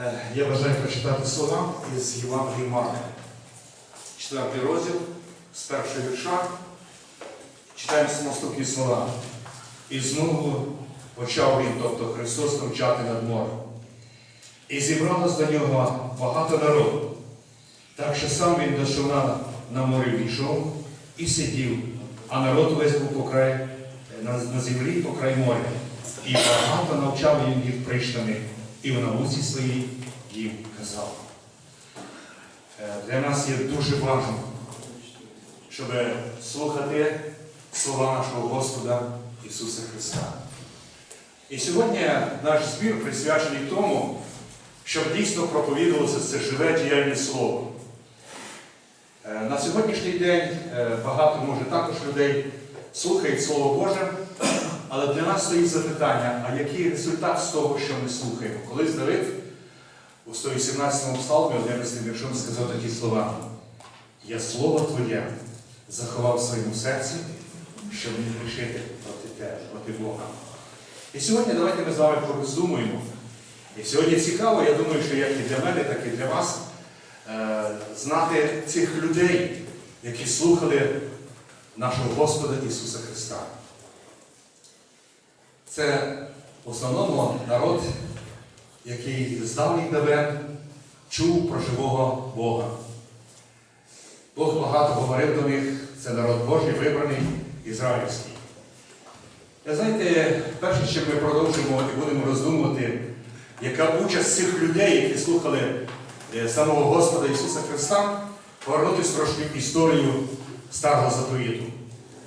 Е, Я бажаю прочитати слова із Євангелії Марка. Четвертий розділ з першого вірша. Читаємо наступні слова. І знову почав він, тобто Христос, навчати над морем. І зібралось до нього багато народу. Так що сам він до човна на морі війшов і сидів, а народ весь був по на, землі по край моря. І багато навчав він їх прийшними, і в науці своїй їм казав. Е, Для нас є дуже важливо, щоб слухати слова нашого Господа Ісуса Христа. І сьогодні наш збір присвячений тому, щоб дійсно проповідувалося це живе діяльне слово. Е, На сьогоднішній день е, багато, може, також людей слухають Слово Боже, але для нас стоїть запитання, а який результат з того, що ми слухаємо? Колись Давид у 118 псалмі 11 віршом сказав такі слова. Я слово Твоє заховав в своєму серці, щоб не грішити проти тебе, проти Бога. І сьогодні давайте ми з вами пороздумуємо. І сьогодні цікаво, я думаю, що як і для мене, так і для вас, е, знати цих людей, які слухали нашого Господа Ісуса Христа. Це в основному народ, який з давніх давен чув про живого Бога. Бог багато говорив до них, це народ Божий, вибраний, ізраїльський. Ви знаєте, перше, що ми продовжимо і будемо роздумувати, яка участь цих людей, які слухали е, самого Господа Ісуса Христа, повернутися трошки в історію Старого Заповіту.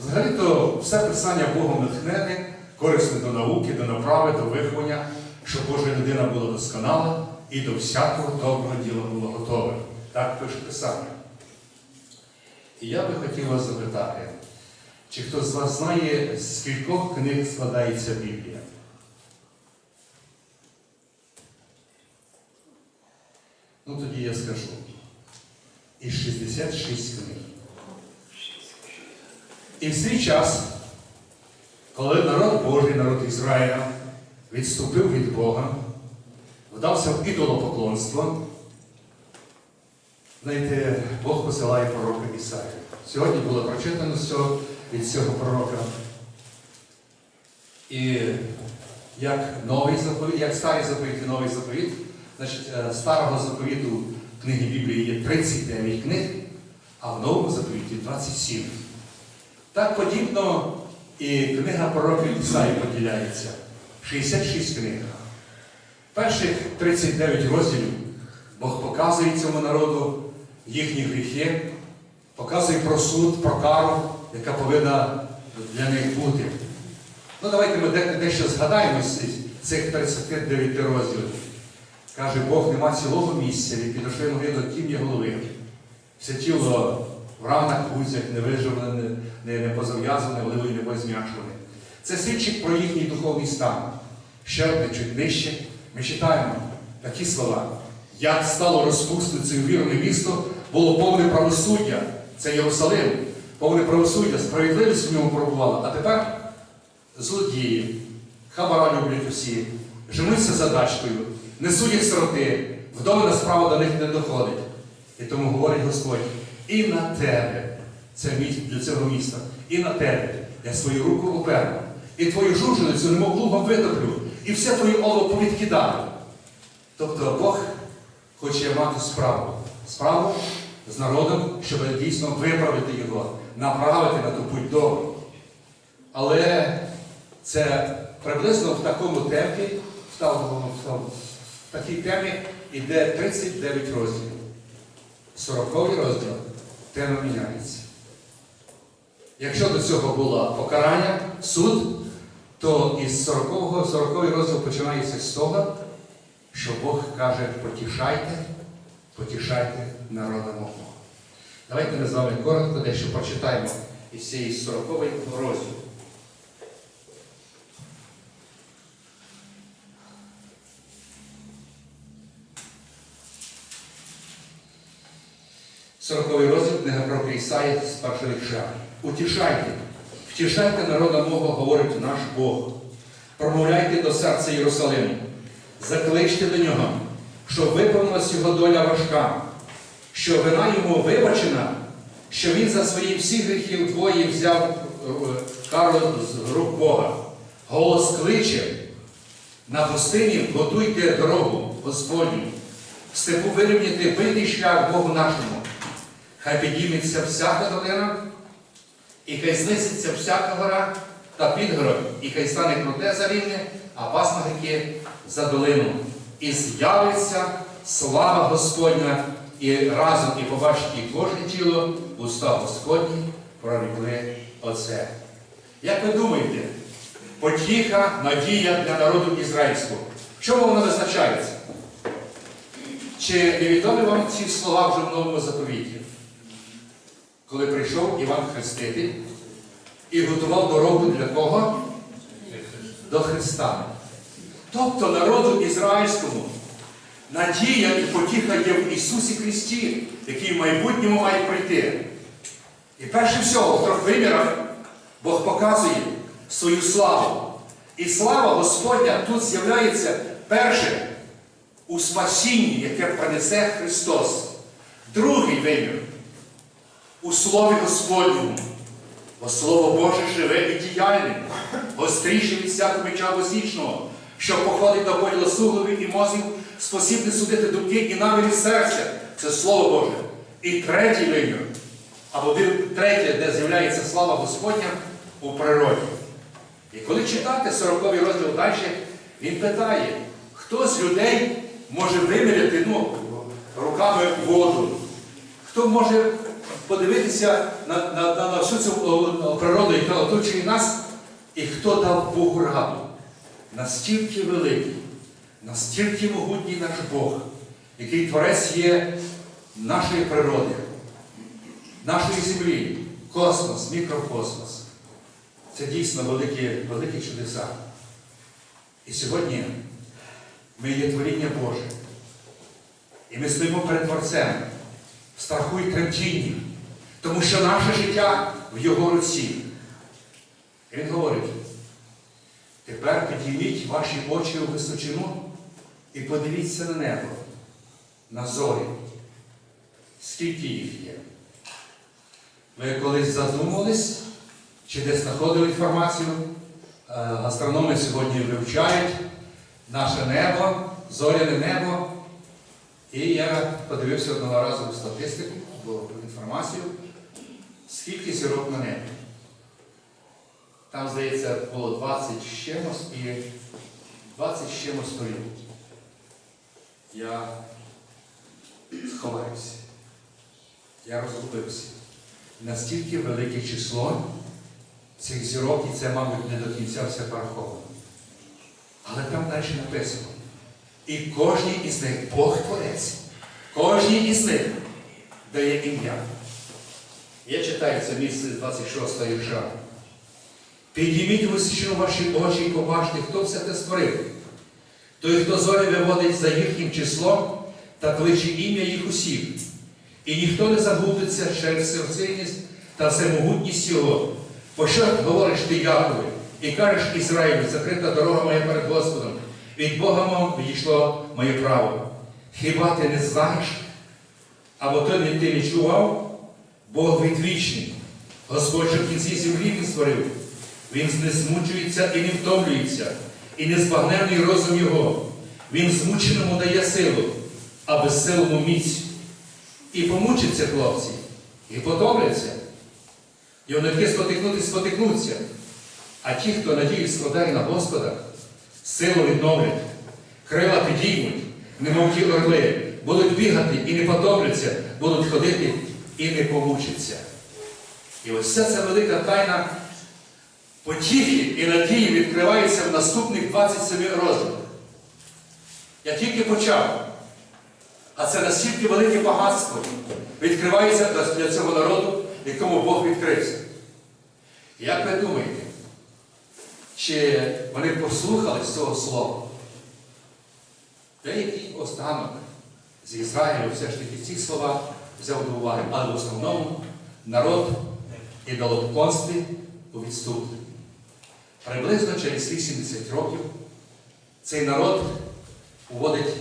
Взагалі-то все писання Богом натхнене, корисне до науки, до направи, до виховання, щоб кожна людина була досконала і до всякого доброго діла була готова. Так пише Писання. І я би хотів вас запитати, чи хтось з вас знає, з кількох книг складається Біблія? Ну тоді я скажу. І 66 книг. І в свій час, коли народ Божий, народ Ізраїля, відступив від Бога, вдався в ідолопоклонство, знаєте, Бог посилає пророка Ісаю. Сьогодні було прочитано від цього пророка. І як новий заповіт, як старий заповіт і новий заповіт, значить, е, старого заповіту книги Біблії є 39 книг, а в новому заповіті 27. Так подібно і книга пророка Ісаї поділяється. 66 книг. Перших 39 розділів Бог показує цьому народу їхні гріхи, показує про суд, про кару, яка повинна для них бути. Ну, давайте ми дещо згадаємо з цих 39 розділів. Каже, Бог нема цілого місця, від підошли могли до тім'я голови. Все тіло в ранах, гузях, не виживлене, не, не позав'язане, оливою не позм'якшене. Це свідчить про їхній духовний стан. Ще одне чуть нижче. Ми читаємо такі слова. Як стало розпусницею вірне місто, було повне правосуддя. Це Єрусалим, повне правосуддя, справедливість в ньому пробувала. А тепер злодії, хабара люблять усі, женуться за дачкою, не судять сироти, вдовина справа до них не доходить. І тому говорить Господь, і на тебе, це місце для цього міста, і на тебе я свою руку оперну, і твою жуженицю немов лугом витоплю, і все твоє олово повідкидаю. Тобто Бог хоче мати справу. Справу з народом, щоб дійсно виправити його, направити на ту путь добру. Але це приблизно в такому темпі, в, в, в такій темі йде 39 розділів. 40 розділ тема міняється. Якщо до цього було покарання, суд, то із 40 40 розділ починається з того, що Бог каже, потішайте, потішайте народа мого. Давайте ми з вами коротко дещо прочитаємо із цієї 40 розділу. Сороковий розділ книга пророка Ісаї з першого вірша. Утішайте, втішайте народа мого, говорить наш Бог. Промовляйте до серця Єрусалиму, закличте до нього, що виповнилась його доля важка, що вина йому вибачена, що він за свої всі гріхи вдвоє взяв е, кару з рук Бога. Голос кличе, на пустині готуйте дорогу Господню, степу вирівняти битий шлях Богу нашому. Хай підійметься всяка долина, і хай зниситься всяка гора та підгород, і хай стане круте за рівне, а пасма гріки за долину. І з'явиться слава Господня, і разом і побачить і кожне тіло, уста Господні прорекли оце. Як ви думаєте, потіха, надія для народу ізраїльського? Чому вона визначається? Чи невідомі вам ці слова вже в новому заповіті? Коли прийшов Іван Хреститель і готував дорогу для кого? До Христа. Тобто народу ізраїльському надія і потіха є в Ісусі Христі, який в майбутньому має прийти. І перше всього, в трьох вимірах Бог показує свою славу. І слава Господня тут з'являється перше у спасінні, яке принесе Христос. Другий вимір у Слові Господньому. Бо Слово Боже живе і діяльне, гостріше від всякого меча осічного, що походить до поділу суглобів і мозгів, спосібне судити думки і намірі серця. Це Слово Боже. І третій вимір, або третє, де з'являється слава Господня у природі. І коли читати 40 розділ далі, він питає, хто з людей може виміряти ну, руками воду, хто може подивитися на, на, на, на всю цю природу, яка оточує нас, і хто дав Богу раду. Настільки великий, настільки могутній наш Бог, який творець є нашої природи, нашої землі, космос, мікрокосмос. Це дійсно великі, великі чудеса. І сьогодні ми є творіння Боже. І ми стоїмо перед Творцем в страху і тремтінні, тому що наше життя в Його руці. Він говорить, тепер підійміть ваші очі у височину і подивіться на небо, на зорі. Скільки їх є? Ви колись задумувались, чи десь знаходили інформацію? Е, Астрономи сьогодні вивчають наше небо, зоряне небо. І я подивився одного разу статистику, або інформацію, скільки зірок на небі. Там, здається, було 20 з і 20 з сторін. Я сховаюся. Я розгубився. Настільки велике число цих зірок, і це, мабуть, не до кінця все пораховано. Але там далі написано. І кожній із них Бог Творець, кожній із них дає ім'я. Я читаю це місце з 26 вірша. Підійміть височину ваші очі і побачте, хто все те створив. Той, хто зорі виводить за їхнім числом та кличе ім'я їх усіх. І ніхто не забудеться через серцинність та всемогутність Його. Бо що говориш ти, Якове, і кажеш Ізраїлю, закрита дорога моя перед Господом. Від Бога мов відійшло моє право. Хіба ти не знаєш? Або то не ти не чував? Бог відвічний. Господь, що в кінці землі він створив. Він не змучується і не втомлюється, і незбагненний розум Його. Він змученому дає силу, а безсилому міць. І помучаться хлопці, і потомляться. Юнаки спотикнути спотикнуться. А ті, хто надію складає на Господа, силу відновлять, крила підіймуть, немов ті орли, будуть бігати і не потопляться, будуть ходити і не помучаться. І ось ця ця велика тайна потіхи і надії відкривається в наступних 27 розділах. Я тільки почав. А це настільки велике багатство відкривається для цього народу, якому Бог відкрився. Як ви думаєте, чи вони послухали цього слова? Деякий останок з Ізраїлю все ж таки ці слова взяв до уваги, але в основному народ і ідолопонстві у відступленні. Приблизно через 80 років цей народ уводить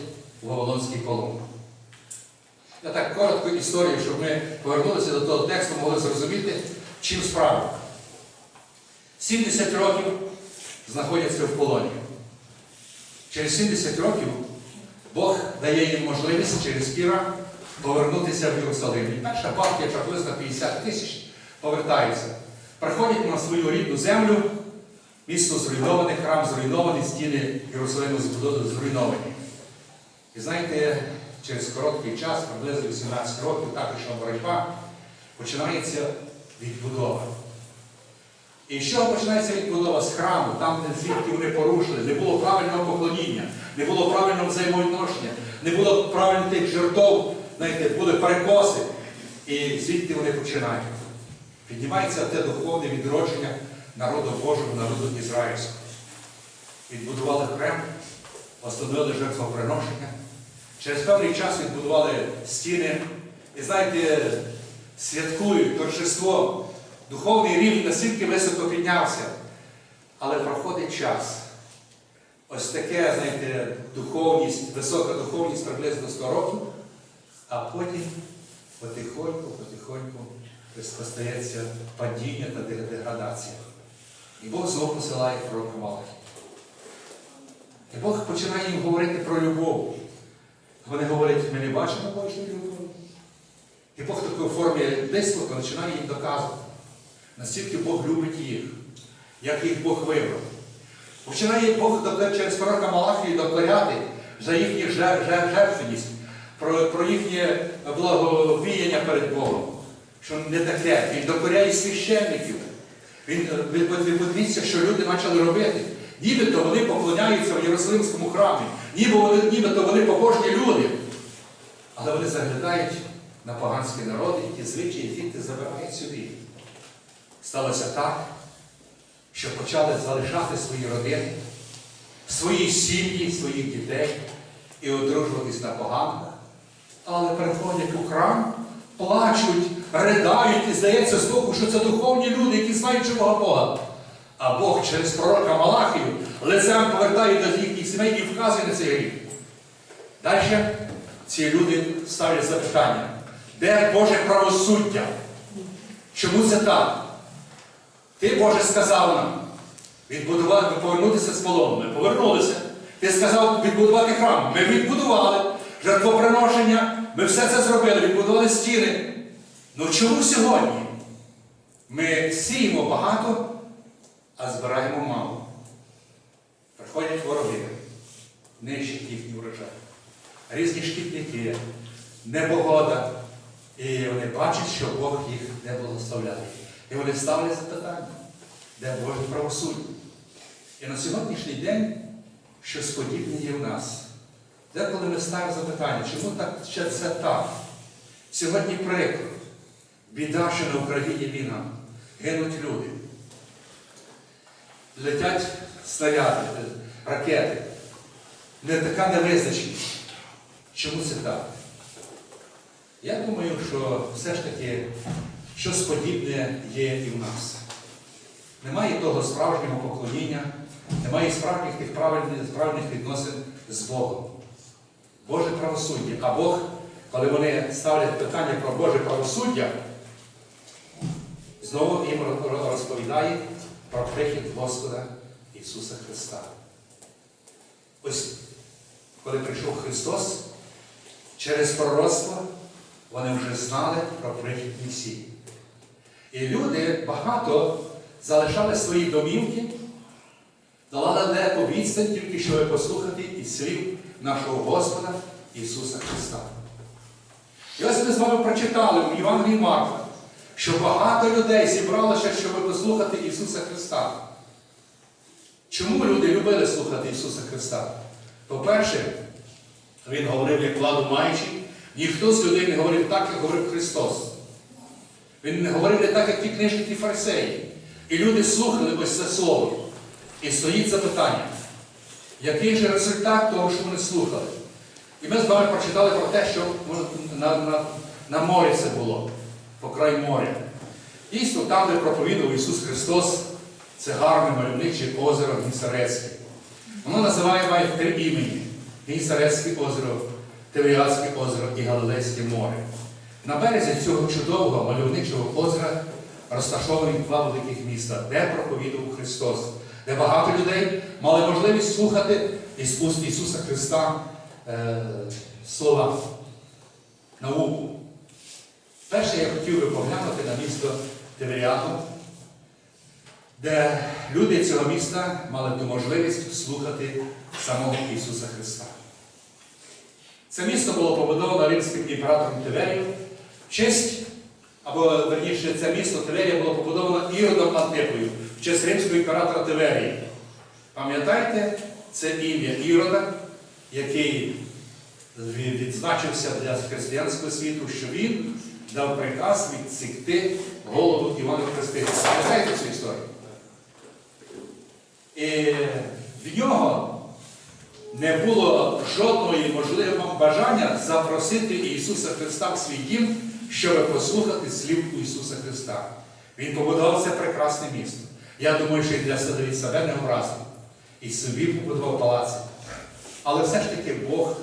у Вавилонський полон. Я так коротко історію, щоб ми повернулися до того тексту, могли зрозуміти, чим справа. 70 років знаходяться в полоні. Через 70 років Бог дає їм можливість через Кіра повернутися в Єрусалим. І перша партія, приблизно 50 тисяч, повертаються. Приходять на свою рідну землю, місто зруйноване, храм зруйнований, стіни Єрусалиму зруйновані. І знаєте, через короткий час, приблизно 18 років, також боротьба, починається відбудова. І чого починається відбудова з храму, там, де звідки вони порушили, не було правильного поклоніння, не було правильного взаємовідношення, не було правильних тих жертов, знаєте, були перекоси. І звідти вони починають. Піднімається те духовне відродження народу Божого, народу ізраїльського. Відбудували храм, встановили жертвоприношення. Через певний час відбудували стіни. І знаєте, святкують торжество. Духовний рівень настільки високо піднявся. Але проходить час. Ось таке, знаєте, духовність, висока духовність приблизно 100 років, а потім потихоньку, потихоньку стається падіння та деградація. І Бог знову посилає пророка Малахі. І Бог починає їм говорити про любов. Вони говорять, ми не бачимо Божої любові. І Бог в такій формі вислуху починає їм доказувати, наскільки Бог любить їх, як їх Бог вибрав. Починає Бог через пророка Малахію докоряти за їхню жер- жер- жертвеність, про, про їхнє благовіяння перед Богом. Що не таке. Він докоряє священників. Він, е, подивіться, що люди почали робити. Нібито вони поклоняються в Єрусалимському храмі, нібито вони побожні люди. Але вони заглядають на поганські народи, і ті звичаї, які ти забирають собі. Сталося так, що почали залишати свої родини, свої сім'ї, своїх дітей і одружуватись на поганках. Але приходять у храм, плачуть, придають, і здається з боку, що це духовні люди, які знають живого Бога. А Бог через пророка Малахію лицем повертає до їхніх сімей і вказує на цей гріх. Далі ці люди ставлять запитання, де Боже правосуддя? Чому це так? Ти, Боже, сказав нам відбудувати, повернутися з полону. Ми повернулися. Ти сказав відбудувати храм. Ми відбудували жертвоприношення, ми все це зробили, відбудували стіни. Ну чому сьогодні ми сіємо багато, а збираємо мало? Приходять вороги, нищать їхній урожай. Різні шкідники, непогода. І вони бачать, що Бог їх не благословляє. І вони ставлять запитання, де Боже правосуддя. І на сьогоднішній день щось подібне є в нас. Деколи ми ставимо запитання, чому так ще це так? Сьогодні приклад. Біда, що на Україні війна. Гинуть люди. Летять снаряди, ракети. Не така невизначеність. Чому це так? Я думаю, що все ж таки щось подібне є і в нас. Немає того справжнього поклоніння, немає справжніх тих правильних, правильних відносин з Богом. Боже правосуддя. А Бог, коли вони ставлять питання про Боже правосуддя, знову їм розповідає про прихід Господа Ісуса Христа. Ось коли прийшов Христос, через пророцтво вони вже знали про прихід Месії. І люди багато залишали свої домівки, давали далеко відстань, тільки щоб послухати із слів нашого Господа Ісуса Христа. І ось ми з вами прочитали у Євангелії Марка, що багато людей зібралося, щоб послухати Ісуса Христа. Чому люди любили слухати Ісуса Христа? По-перше, Він говорив, як владу маючи, ніхто з людей не говорив так, як говорив Христос. Він не говорив не так, як ті книжники фарисеї. І люди слухали ось це слово. І стоїть запитання, який же результат того, що вони слухали? І ми з вами прочитали про те, що на, на, на морі це було, по край моря. Дійсно, там, де проповідував Ісус Христос, це гарне мальовниче озеро Гінсарецьке. Воно називає має три імені. Гінсарецьке озеро, Тивіатське озеро і Галилейське море. На березі цього чудового мальовничого озера розташовані два великих міста, де проповідував Христос, де багато людей мали можливість слухати із уст Ісуса Христа е, слова, науку. Перше я хотів би поглянути на місто Тиверіату, де люди цього міста мали ту можливість слухати самого Ісуса Христа. Це місто було побудовано римським імператором Тиверієм в честь, або верніше, це місто Тиверія було побудовано Іродом Антипою в честь римського імператора Тиверії. Пам'ятаєте, це ім'я Ірода, який відзначився для християнського світу, що він дав приказ відсікти голову Івана Хрестителя. Пам'ятаєте цю історію? І в нього не було жодної можливого бажання запросити Ісуса Христа в свій дім, щоб послухати слів Ісуса Христа. Він побудував це прекрасне місто. Я думаю, що і для себе себе не вразив. І собі побудував палаці. Але все ж таки Бог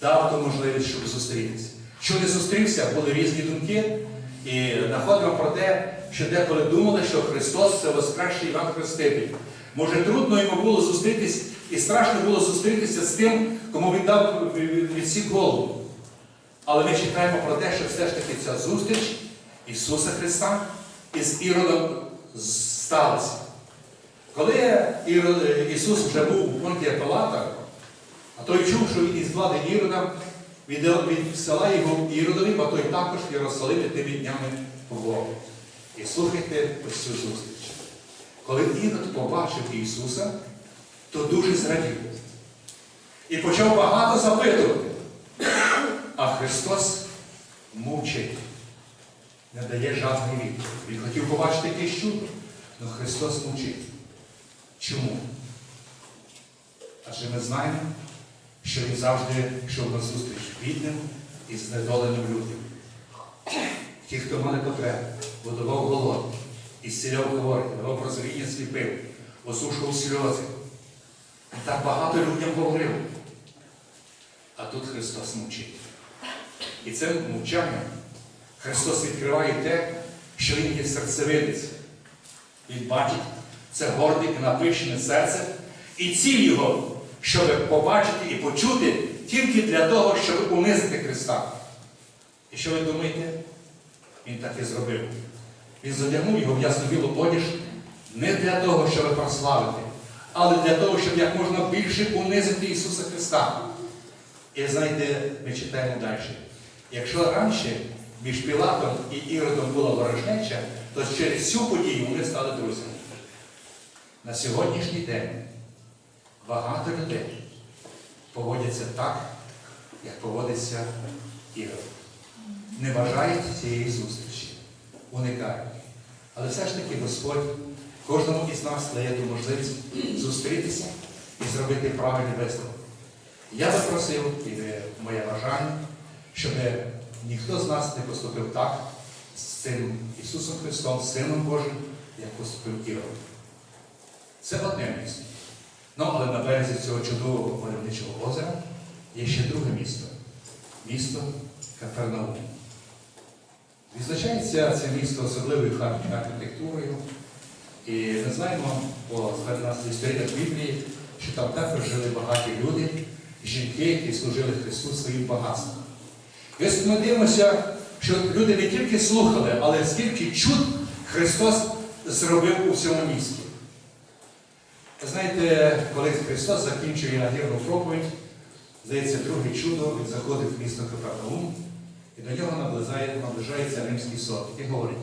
дав ту можливість, щоб зустрітися. Що не зустрівся, були різні думки. І знаходимо про те, що деколи думали, що Христос це воскресший Іван Хреститель. Може, трудно йому було зустрітись, і страшно було зустрітися з тим, кому він дав відсік голову. Але ми читаємо про те, що все ж таки ця зустріч Ісуса Христа із Іродом сталася. Коли Ісус вже був у Понтія Палата, а той чув, що він із влади Ірода відсилає його Іродові, бо той також Єрусалимі тими днями побував. І слухайте ось цю зустріч. Коли Ірод побачив Ісуса, то дуже зрадів. І почав багато запитувати. А Христос мовчить, не дає жодної відповіді. Він хотів побачити якесь чудо, але Христос мовчить. Чому? Адже ми знаємо, що Він завжди йшов на зустріч бідним і знедоленим людям. Ті, хто мали потребу, будував голод, ісціляв хворих, давав прозріння сліпив, осушував сльози. Так багато людям говорив. А тут Христос мовчить. І цим мовчанням Христос відкриває те, що Він є серцевидець. Він бачить це горде і напишене серце, і ціль його, щоб побачити і почути тільки для того, щоб унизити Христа. І що ви думаєте? Він так і зробив. Він задягнув його в ясно білу одіж не для того, щоб прославити, але для того, щоб як можна більше унизити Ісуса Христа. І знаєте, ми читаємо далі. Якщо раніше між Пілатом і Іродом була ворожнеча, то через цю подію вони стали друзями. На сьогоднішній день багато людей поводяться так, як поводиться Ірод. Не бажають цієї зустрічі, уникають. Але все ж таки Господь кожному із нас дає ту можливість зустрітися і зробити правильний висновок. Я би просив, і моє бажання, щоб ніхто з нас не поступив так з цим Ісусом Христом, Сином Божим, як поступив Ірод. Це одне місто. Ну, але на березі цього чудового мальовничого озера є ще друге місто місто Капернаум. Відзначається це місто особливою архітектурою. І ми знаємо по історіях Біблії, що там також жили багаті люди, жінки, які служили Христу своїм багатством. І ми дивимося, що люди не тільки слухали, але скільки чуд Христос зробив у цьому місті. Знаєте, коли Христос закінчує надірну проповідь, здається, друге чудо, він заходить в місто Капернаум, і до нього наближає, наближається римський сот, який говорить,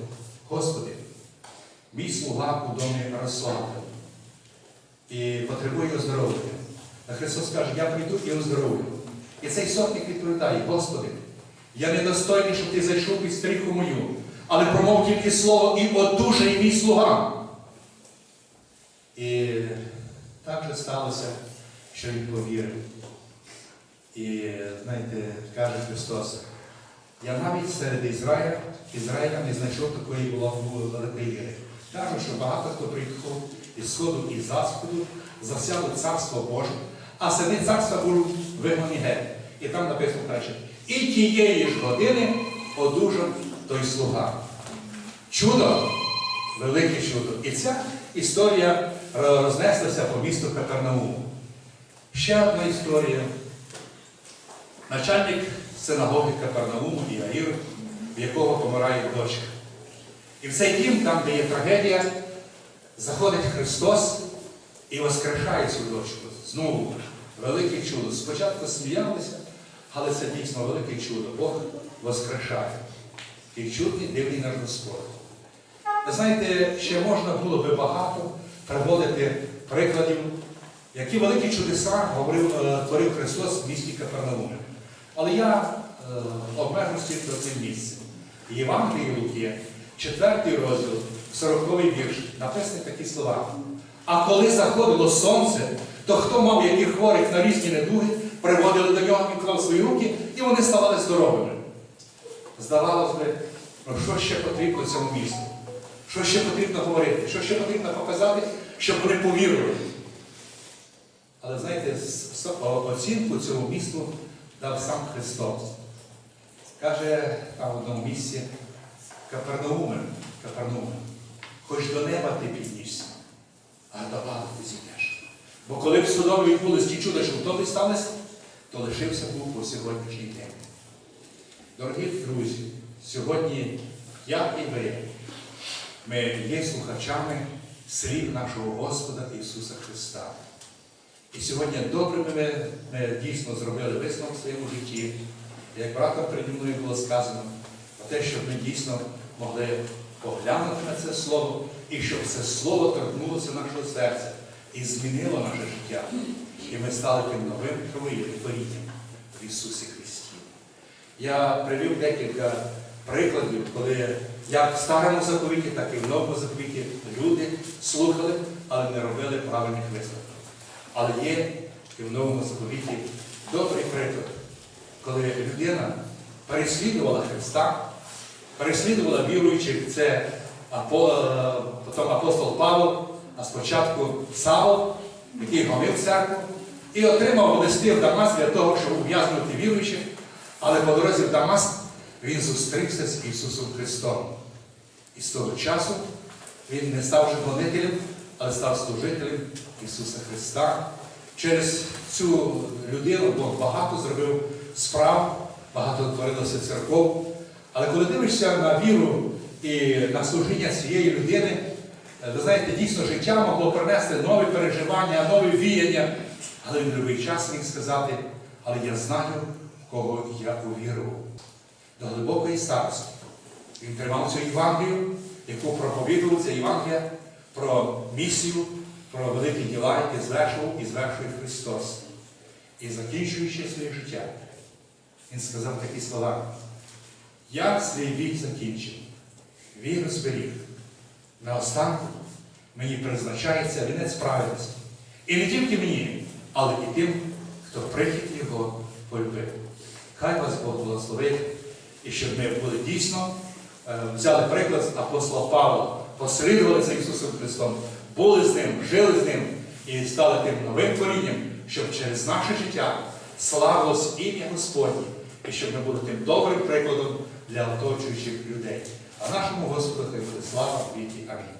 Господи, мій слуга у домі розслаблений і потребує оздоровлення. А Христос каже, я прийду і оздоровлю. І цей сотник відповідає, Господи, я недостойний, щоб ти зайшов під стріху мою, але промов тільки слово і одужає мій слуга. І так же сталося, що він повірив. І, знаєте, каже Христос, я навіть серед Ізраїля, Ізраїля не знайшов такої великої віри. Кажу, що багато хто приїхав із Сходу і Заходу, засяли Царство Боже, а сини царства будуть вигнані геть. І там написано далі. І тієї ж години одужав той слуга. Чудо, велике чудо. І ця історія рознеслася по місту Капернауму. Ще одна історія. Начальник синагоги Капернауму Іаїр, в якого помирає дочка. І в цей дім, там, де є трагедія, заходить Христос і воскрешає цю дочку. Знову велике чудо. Спочатку сміялися, але це дійсно велике чудо. Бог воскрешає. І чудний дивний наш Господь. Ви знаєте, ще можна було би багато приводити прикладів, які великі чудеса говорив, е, творив Христос в місті Капернаумі. Але я е, обмежусь тільки цим місцем. Євангелії Луки, 4 розділ, 40 вірш, написані такі слова. А коли заходило сонце, то хто мав які хворих на різні недуги, приводили до нього, він клав свої руки, і вони ставали здоровими. Здавалось би, ну що ще потрібно цьому місту? Що ще потрібно говорити? Що ще потрібно показати, щоб вони повірили? Але знаєте, оцінку цьому місту дав сам Христос. Каже там в одному місці Капернауме, Капернауме, хоч до неба ти піднісся, а до ада ти зійдеш. Бо коли б судові відбулись ті чуда, що в тобі сталося, то лишився був по сьогоднішній день. Дорогі друзі, сьогодні я і ви, ми є слухачами слів нашого Господа Ісуса Христа. І сьогодні добре ми, ми дійсно зробили висновок в своєму житті, як братом переді мною було сказано, про те, щоб ми дійсно могли поглянути на це слово, і щоб це слово торкнулося нашого серця і змінило наше життя. І ми стали тим новим творінням в Ісусі Христі. Я привів декілька прикладів, коли як в старому заповіті, так і в новому заповіті люди слухали, але не робили правильних висновків. Але є і в новому заповіті добрий приклад, коли людина переслідувала Христа, переслідувала віруючих, це е, потім апостол Павло, а спочатку Савол, який гомив церкву, і отримав листи в Дамаск для того, щоб ув'язнути віруючих, але по дорозі в Дамаск він зустрівся з Ісусом Христом. І з того часу він не став вже гонителем, але став служителем Ісуса Христа. Через цю людину Бог багато зробив справ, багато творилося церков. Але коли дивишся на віру і на служіння цієї людини, ви знаєте, дійсно життя могло принести нові переживання, нові віяння. Але він любий час міг сказати, але я знаю, в кого я увірував. До глибокої старості. Він тримав цю Євангелію, яку проповідував ця Євангелія про місію, про великі діла, які звершував і звершує Христос. І закінчуючи своє життя, він сказав такі слова. Я свій вік закінчив, віру зберіг. Наостанку мені призначається вінець праведності. І не тільки мені, але і тим, хто прихід його полюбив. Хай вас Бог благословить, і щоб ми були дійсно, е, взяли приклад апостола Павла, послідували за Ісусом Христом, були з Ним, жили з Ним і стали тим новим творінням, щоб через наше життя славилось ім'я Господнє, і щоб ми були тим добрим прикладом для оточуючих людей. А нашому Господу хай буде слава в віки. Амінь.